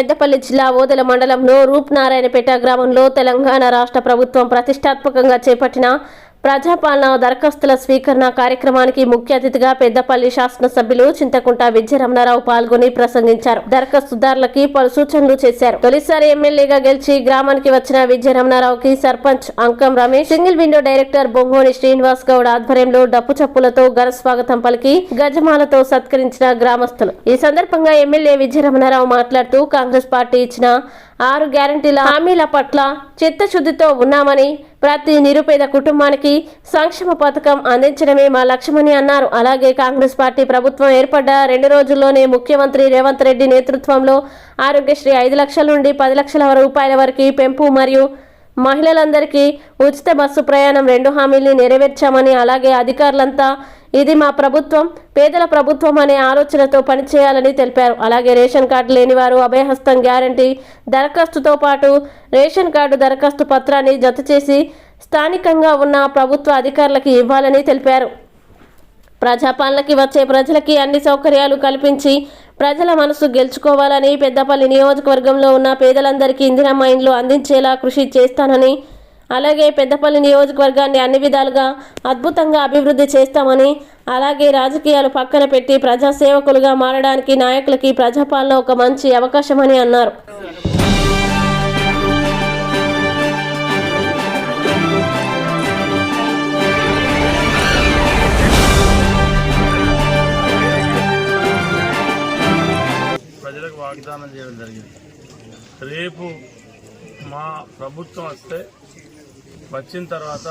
పెద్దపల్లి జిల్లా ఓదెల మండలంలో రూప్నారాయణపేట గ్రామంలో తెలంగాణ రాష్ట్ర ప్రభుత్వం ప్రతిష్టాత్మకంగా చేపట్టిన ప్రజాపాలన దరఖాస్తుల స్వీకరణ కార్యక్రమానికి ముఖ్య అతిథిగా పెద్దపల్లి శాసనసభ్యులు చింతకుంట విజయరమణారావు పాల్గొని ప్రసంగించారు. దరఖాస్తుదారులకి పలు సూచనలు చేశారు. తొలిసారి ఎమ్మెల్యేగా గెలిచి గ్రామానికి వచ్చిన విజయరమణారావుకి sarpanch Ankam Ramesh single window director Bongoni Srinivas Goud ఆధ్వర్యంలో డప్పు చప్పులతో ఘన స్వాగతం పలికి గజమాలతో సత్కరించిన గ్రామస్తులు. ఈ సందర్భంగా ఎమ్మెల్యే విజయరమణారావు మాట్లాడుతూ కాంగ్రెస్ పార్టీ ఇచ్చిన ఆరు గ్యారంటీల హామీల పట్ల చిత్తశుద్ధితో ఉన్నామని ప్రతి నిరుపేద కుటుంబానికి సంక్షేమ పథకం అందించడమే మా లక్ష్యమని అన్నారు. అలాగే కాంగ్రెస్ పార్టీ ప్రభుత్వం ఏర్పడ్డ రెండు రోజుల్లోనే ముఖ్యమంత్రి రేవంత్ రెడ్డి నేతృత్వంలో ఆరోగ్యశ్రీ ఐదు లక్షల నుండి పది లక్షల రూపాయల వరకు పెంపు మరియు మహిళలందరికీ ఉచిత బస్సు ప్రయాణం రెండు హామీల్ని నెరవేర్చామని అలాగే అధికారులంతా ఇది మా ప్రభుత్వం పేదల ప్రభుత్వం అనే ఆలోచనతో పనిచేయాలని తెలిపారు. అలాగే రేషన్ కార్డు లేని వారు అభయహస్తం గ్యారంటీ దరఖాస్తుతో పాటు రేషన్ కార్డు దరఖాస్తు పత్రాన్ని జత చేసి స్థానికంగా ఉన్న ప్రభుత్వ అధికారులకు ఇవ్వాలని తెలిపారు. ప్రజాపాలనకి వచ్చే ప్రజలకి అన్ని సౌకర్యాలు కల్పించి ప్రజల మనసు గెలుచుకోవాలని పెద్దపల్లి నియోజకవర్గంలో ఉన్న పేదలందరికీ ఇందిరమ్మ ఇండ్లు అందించేలా కృషి చేస్తానని అలాగే పెద్దపల్లి నియోజకవర్గాన్ని అన్ని విధాలుగా అద్భుతంగా అభివృద్ధి చేస్తామని అలాగే రాజకీయాలు పక్కన పెట్టి ప్రజాసేవకులుగా మారడానికి నాయకులకి ప్రజాపాలన ఒక మంచి అవకాశమని అన్నారు. ప్రజలకు వాగ్దానం చేయడం జరిగింది. రేపు మా ప్రభుత్వం వస్తే వచ్చిన తర్వాత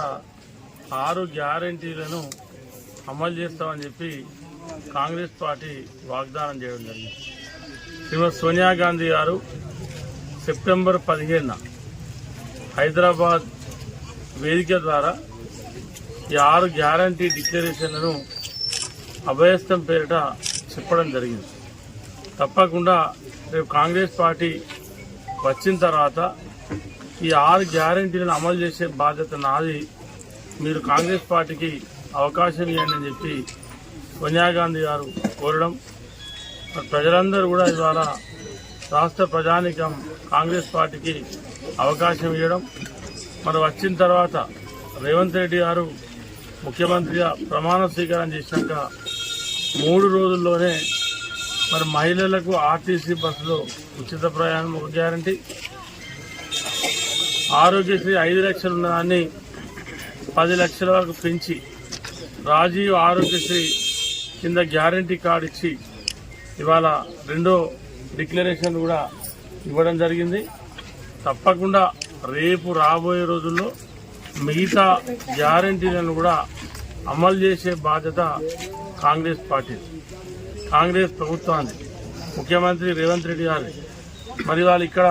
ఆరు గ్యారంటీలను అమలు చేస్తామని చెప్పి కాంగ్రెస్ పార్టీ వాగ్దానం చేయడం జరిగింది. శ్రీమతి సోనియా గాంధీ గారు సెప్టెంబర్ పదిహేనున హైదరాబాద్ వేదిక ద్వారా ఈ ఆరు గ్యారంటీ డిక్లరేషన్లను అభయస్థం పేరిట చెప్పడం జరిగింది. తప్పకుండా రేపు కాంగ్రెస్ పార్టీ వచ్చిన తర్వాత ఈ ఆరు గ్యారంటీలను అమలు చేసే బాధ్యత నాది. మీరు కాంగ్రెస్ పార్టీకి అవకాశం ఇవ్వండి అని చెప్పి సోనియా గాంధీ గారు కోరడం. ప్రజలందరూ కూడా ఇవాళ రాష్ట్ర ప్రజానికం కాంగ్రెస్ పార్టీకి అవకాశం ఇవ్వడం. మరి వచ్చిన తర్వాత రేవంత్ రెడ్డి గారు ముఖ్యమంత్రిగా ప్రమాణ స్వీకారం చేసినాక మూడు రోజుల్లోనే మరి మహిళలకు ఆర్టీసీ బస్సులో ఉచిత ప్రయాణం ఒక గ్యారంటీ. ఆరోగ్యశ్రీ ఐదు లక్షలు ఉన్నదాన్ని పది లక్షల వరకు పెంచి రాజీవ్ ఆరోగ్యశ్రీ కింద గ్యారంటీ కార్డు ఇచ్చి ఇవాళ రెండో డిక్లరేషన్ కూడా ఇవ్వడం జరిగింది. తప్పకుండా రేపు రాబోయే రోజుల్లో మిగతా గ్యారంటీలను కూడా అమలు చేసే బాధ్యత కాంగ్రెస్ పార్టీ. కాంగ్రెస్ ప్రభుత్వాన్ని ముఖ్యమంత్రి రేవంత్ రెడ్డి గారి మరి వాళ్ళు ఇక్కడ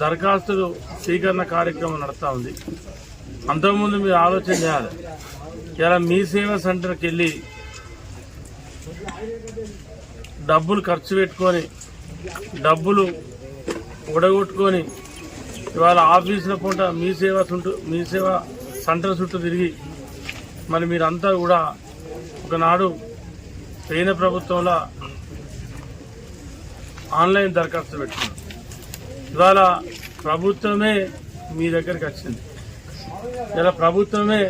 దరఖాస్తులు స్వీకరణ కార్యక్రమం నడుస్తూ ఉంది. అంతకుముందు మీరు ఆలోచన చేయాలి. ఇలా మీ సేవా సెంటర్కి వెళ్ళి డబ్బులు ఖర్చు పెట్టుకొని డబ్బులు ఉడగొట్టుకొని ఇవాళ ఆఫీసుల పూట మీ సేవ చుట్టూ మీ సేవ సెంటర్ చుట్టూ తిరిగి మరి మీరంతా కూడా ఒకనాడు పోయిన ప్రభుత్వంలో ఆన్లైన్ దరఖాస్తు పెట్టుకున్నారు. ఇవాళ ప్రభుత్వమే మీ దగ్గరికి వచ్చింది. ఇలా ప్రభుత్వమే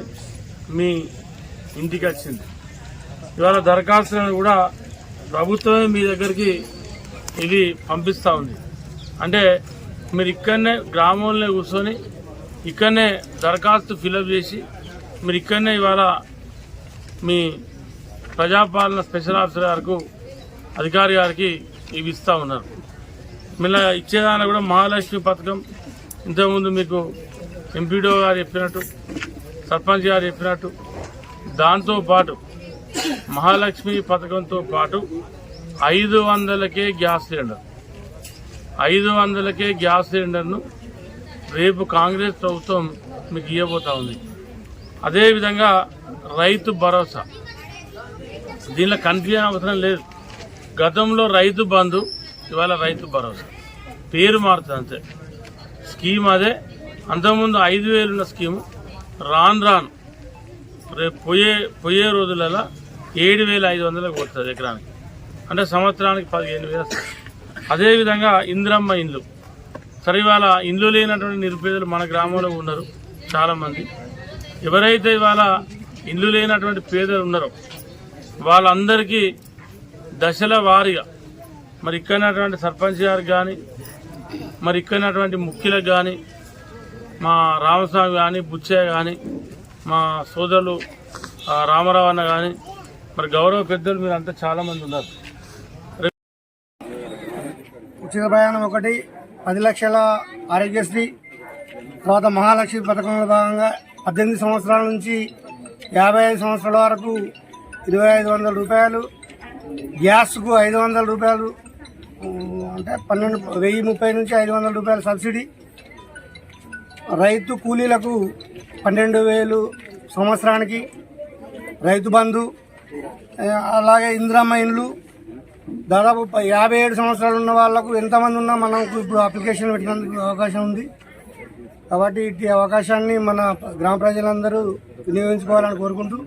మీ ఇంటికి వచ్చింది. ఇవాళ దరఖాస్తులను కూడా ప్రభుత్వమే మీ దగ్గరికి ఇది పంపిస్తూ ఉంది. అంటే మీరు ఇక్కడనే గ్రామంలో కూర్చొని ఇక్కడనే దరఖాస్తు ఫిలప్ చేసి మీరు ఇక్కడనే ఇవాళ మీ ప్రజాపాలన స్పెషల్ ఆఫీసర్ గారికి అధికారి గారికి ఇవి ఇస్తూ ఉన్నారు. మళ్ళీ ఇచ్చేదాన్ని కూడా మహాలక్ష్మి పథకం. ఇంతకుముందు మీకు ఎంపీడో గారు చెప్పినట్టు సర్పంచ్ గారు చెప్పినట్టు దాంతో పాటు మహాలక్ష్మి పథకంతో పాటు ఐదు వందలకే గ్యాస్ సిలిండర్. ఐదు వందలకే గ్యాస్ సిలిండర్ను రేపు కాంగ్రెస్ ప్రభుత్వం మీకు ఇవ్వబోతా ఉంది. అదేవిధంగా రైతు భరోసా. దీనిలో కన్ఫ్యూజన్ అవసరం లేదు. గతంలో రైతు బంధు ఇవాళ రైతు భరోసా. పేరు మారుతుంది అంతే. స్కీమ్ అదే. అంతకుముందు ఐదు వేలున్న స్కీము. రాన్ రాన్. రేపు పోయే పోయే రోజులలో ఏడు వేల ఐదు వందలకు పోతుంది ఎకరానికి. అంటే సంవత్సరానికి పదిహేను వేలు వస్తుంది. అదేవిధంగా ఇందిరమ్మ ఇండ్లు. సరే ఇవాళ ఇండ్లు లేనటువంటి నిరుపేదలు మన గ్రామంలో ఉన్నారు చాలామంది. ఎవరైతే ఇవాళ ఇండ్లు లేనటువంటి పేదలు ఉన్నారో వాళ్ళందరికీ దశల వారీగా మరి ఇక్కడైనటువంటి సర్పంచ్ గారికి కానీ మరి ఇక్కడైనటువంటి ముఖ్యులకు కానీ మా రామస్వామి కానీ బుచ్చయ్య కానీ మా సోదరులు రామారావు అన్న కానీ మరి గౌరవ పెద్దలు మీరు అంతా చాలామంది ఉన్నారు. ఉచిత ప్రయాణం ఒకటి పది లక్షల ఆరోగ్యశ్రీ తర్వాత మహాలక్ష్మి పథకంలో భాగంగా పద్దెనిమిది సంవత్సరాల నుంచి యాభై ఐదు సంవత్సరాల వరకు ఇరవై ఐదు వందల రూపాయలు గ్యాస్కు ఐదు వందల రూపాయలు అంటే పన్నెండు వెయ్యి ముప్పై నుంచి ఐదు వందల రూపాయల సబ్సిడీ. రైతు కూలీలకు పన్నెండు వేలు సంవత్సరానికి. రైతు బంధు అలాగే ఇందిరమ్మ ఇండ్లు. దాదాపు యాభై ఏడు సంవత్సరాలు ఉన్న వాళ్ళకు ఎంతమంది ఉన్నా మనకు ఇప్పుడు అప్లికేషన్ పెట్టినందుకు అవకాశం ఉంది. కాబట్టి ఇట్టి అవకాశాన్ని మన గ్రామ ప్రజలందరూ వినియోగించుకోవాలని కోరుకుంటూ